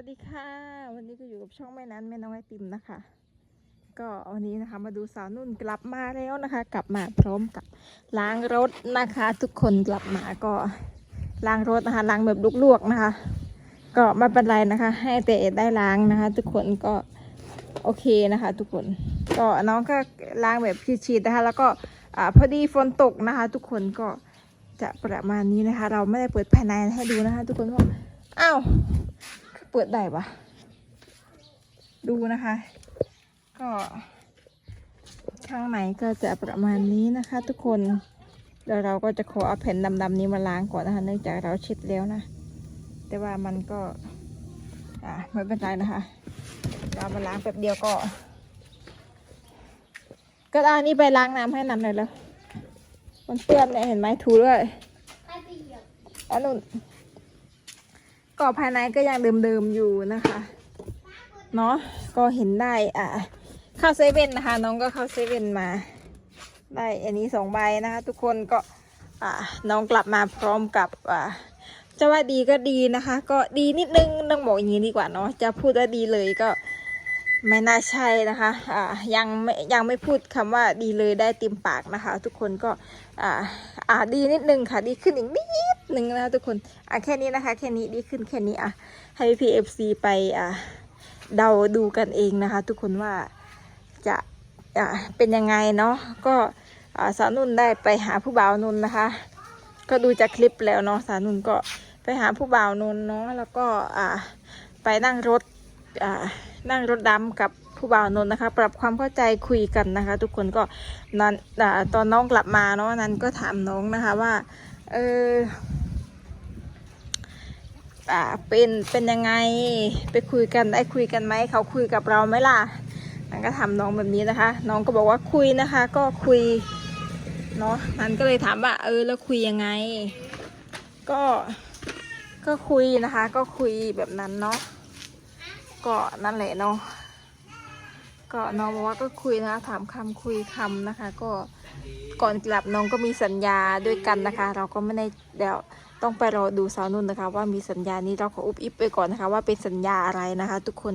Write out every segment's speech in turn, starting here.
วัสดีค่ะ วันนี้ก็อยู่กับช่องแม่นั้นแม่น้องไอติมนะคะ ก็วันนี้นะคะมาดูสาวนุ่นกลับมาแล้วนะคะ กลับมาพร้อมกับล้างรถนะคะ ทุกคนกลับมาก็ล้างรถนะคะล้างแบบลวกๆนะคะ ก็ไม่เป็นไรนะคะ ให้แต่ได้ล้างนะคะ ทุกคนก็โอเคนะคะ ทุกคนก็น้องก็ล้างแบบชีดๆนะคะ แล้วก็อ่าพอดีฝนตกนะคะ ทุกคนก็จะประมาณนี้นะคะ เราไม่ได้เปิดภายในให้ดูนะคะ ทุกคนว่าอ้าว ปิดได้ปะดูนะคะ ก็ข้างในก็จะประมาณนี้นะคะ ทุกคนเดี๋ยวเราก็จะขอเอาแผ่นดำๆนี้มาล้างก่อนนะคะ เนื่องจากเราเช็ดแล้วนะ แต่ว่ามันก็อ่าไม่เป็นไรนะคะ เรามาล้างแป๊บเดียวก็ ก็เอาอันนี้ไปล้างน้ำให้นันเลยแล้วมันเปื้อนเนี่ยเห็นไหมถูด้วยอันนู้น ก็ภายในก็ยังเดิมๆอยู่นะคะเนาะก็เห็นได้อะเข้าเซเว่นนะคะ น้องก็เข้าเซเว่นมา ได้อันนี้สองใบนะคะ ทุกคนก็อ่าน้องกลับมาพร้อมกับอ่าจะว่าดีก็ดีนะคะ ก็ดีนิดนึงต้องบอกอย่างนี้ดีกว่าเนาะจะพูดว่าดีเลยก็ไม่น่าใช่นะคะอ่ายังไม่ยังไม่พูดคำว่าดีเลยได้เต็มปากนะคะ ทุกคนก็อ่าอ่าดีนิดนึงค่ะ ดีขึ้นอีกนิด หนึ่งนะทุกคน อะแค่นี้นะคะ แค่นี้ดีขึ้นแค่นี้อะ ให้พีเอฟซีไปอ่าเดาดูกันเองนะคะ ทุกคนว่าจะอ่าเป็นยังไงเนาะก็อ่าสาวนุ่นได้ไปหาผู้บ่าวนุ่นนะคะ ก็ดูจากคลิปแล้วเนาะสาวนุ่นก็ไปหาผู้บ่าวนุ่นเนาะแล้วก็อ่าไปนั่งรถอ่านั่งรถดำกับผู้บ่าวนนนะคะ ปรับความเข้าใจคุยกันนะคะ ทุกคนก็นั้นอ่าตอนน้องกลับมาเนาะนั้นก็ถามน้องนะคะว่า เออ อ่าเป็นเป็นยังไงไปคุยกันได้คุยกันไหมเขาคุยกับเราไหมล่ะนั้นก็ถามน้องแบบนี้นะคะ น้องก็บอกว่าคุยนะคะ ก็คุยเนาะนันก็เลยถามว่าเออแล้วคุยยังไง ก็ก็คุยนะคะ ก็คุยแบบนั้นเนาะก็นั่นแหละเนาะก็น้องบอกว่าก็คุยนะคะถามคำคุยคำนะคะ ก็ก่อนกลับน้องก็มีสัญญาด้วยกันนะคะ เราก็ไม่ได้เดี๋ยว ต้องไปรอดูสาวนุ่นนะคะ ว่ามีสัญญานี้เราขออุบอิบไปก่อนนะคะ ว่าเป็นสัญญาอะไรนะคะ ทุกคน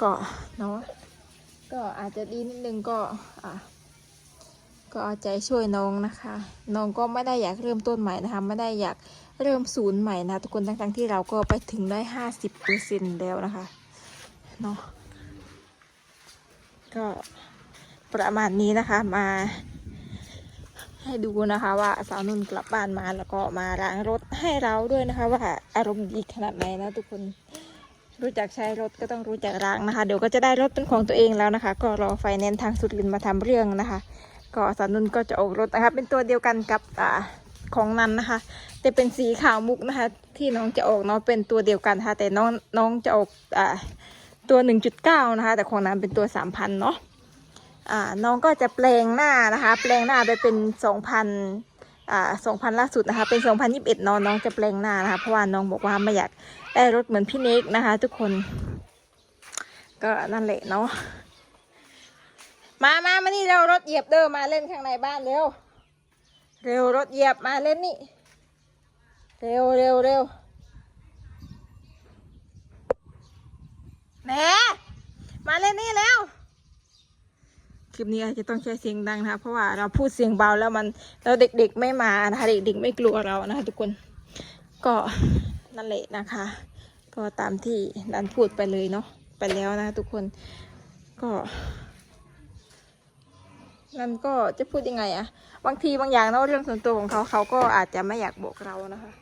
ก็เนาะก็อาจจะดีนิดนึงก็อะก็เอาใจช่วยน้องนะคะ น้องก็ไม่ได้อยากเริ่มต้นใหม่นะคะ ไม่ได้อยากเริ่มศูนย์ใหม่นะทุกคนทั้งๆที่เราก็ไปถึงได้ห้าสิบเปอร์เซ็นแล้วนะคะเนาะก็ประมาณนี้นะคะมา ให้ดูนะคะว่าสาวนุ่นกลับบ้านมาแล้วก็มาล้างรถให้เราด้วยนะคะ ว่าอารมณ์ดีขนาดไหนนะทุกคนรู้จักใช้รถก็ต้องรู้จักล้างนะคะ เดี๋ยวก็จะได้รถเป็นของตัวเองแล้วนะคะ ก็รอไฟแนนซ์ทางสุดลินมาทำเรื่องนะคะ ก็สาวนุ่นก็จะออกรถนะคะเป็นตัวเดียวกันกับอ่าของนั้นนะคะ แต่เป็นสีขาวมุกนะคะ ที่น้องจะออกเนาะเป็นตัวเดียวกันนะคะแต่น้องน้องจะออกอ่าตัว 1.9 นะคะ แต่ของนั้นเป็นตัว 3,000 เนาะ น้องก็จะแปลงหน้านะคะ แปลงหน้าไปเป็น2,000อ่า2,000ล่าสุดนะคะ เป็น 2021เนาะน้องจะแปลงหน้านะคะ เพราะว่าน้องบอกว่าไม่อยากได้รถเหมือนพี่เน็กนะคะ ทุกคน ก็นั่นแหละเนาะ มามามานี่เรารถเหยียบเดินมาเล่นข้างในบ้านเร็ว เร็วรถเหยียบมาเล่นนี่ เร็วเร็วเร็วแหนมาเล่นนี่แล้ว ลิปนี้อาจจะต้องใช้เสียงดังนะคะเพราะว่าเราพูดเสียงเบาแล้วมันแล้วเด็กๆไม่มานะคะเด็กๆไม่กลัวเรานะคะทุกคนก็นั่นแหละนะคะ ก็ตามที่ดันพูดไปเลยเนาะไปแล้วนะคะทุกคนก็นั่นก็จะพูดยังไงอะบางทีบางอย่างเนาะเรื่องส่วนตัวของเขาเขาก็อาจจะไม่อยากบอกเรานะคะ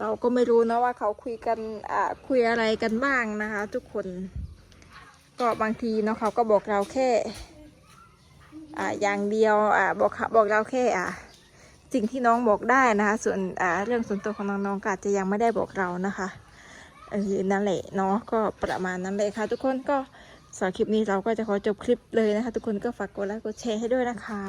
เราก็ไม่รู้นะว่าเขาคุยกันอ่าคุยอะไรกันบ้างนะคะ ทุกคน ก็บางทีเนาะเขาก็บอกเราแค่ อ่าอย่างเดียวอ่าบอกบอกเราแค่อ่าสิ่งที่น้องบอกได้นะคะส่วนอ่าเรื่องส่วนตัวของน้องๆก็อาจจะยังไม่ได้บอกเรานะคะเออนั่นแหละเนาะก็ประมาณนั้นเลยค่ะ ทุกคนก็สำหรับคลิปนี้เราก็จะขอจบคลิปเลยนะคะ ทุกคนก็ฝากกดไลค์กดแชร์ให้ด้วยนะคะ